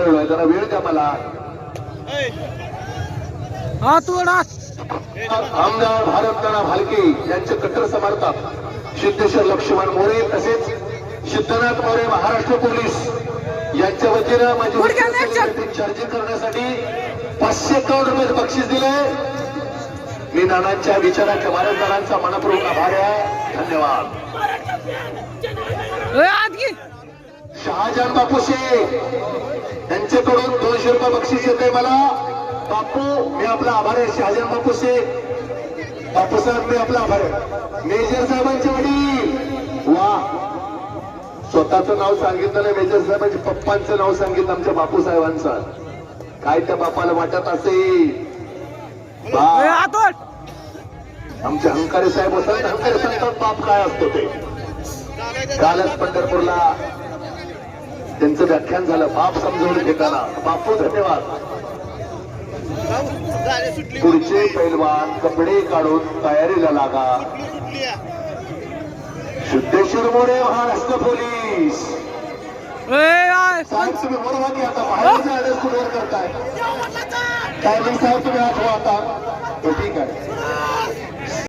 खेळलोय जरा वेळ द्या मला. हा अडा आमदार भारतनाना भालके यांचे कट्टर समर्थक. सिद्धेश्वर लक्ष्मण मोरे तसेच सिद्धनाथ मोरे महाराष्ट्र पोलीस यांच्या वतीनं माझी चार्जिंग करण्यासाठी पाचशे करोड रुपये बक्षीस दिलंय मी नानांच्या विचाराच्या महाराजांचा मनपूर्वक आभार आहे. धन्यवाद. शहाजान बापू शेख यांच्याकडून दोनशे रुपये बक्षीस येते मला. बापू मी आपला आभार आहे. शहाजान बापू शेख बापू साहेब मी आपला आभार आहे. मेजर साहेबांचे वडील. वा. स्वतःचं नाव सांगितलं नाही मेजर साहेबांच्या पप्पांचं नाव सांगितलं आमच्या बापू साहेबांचं. काय त्या बापाला वाटत असेल. आमचे हंकारी साहेब असतात हंकारी सांगतात बाप काय असतो ते. कालच पंढरपूरला त्यांचं व्याख्यान झालं. बाप समजावून घेताना. बापू धन्यवाद. पुढचे पैलवान कपडे काढून तयारीला लागा. सिद्धेश्वर मोरे महाराष्ट्र पोलीस. साहेब तुम्ही बरोबर की आता बाहेरचा ऍड्रेस कुठवर करताय? टायमिंग साहेब तुम्ही आठवा आता. हो ठीक आहे.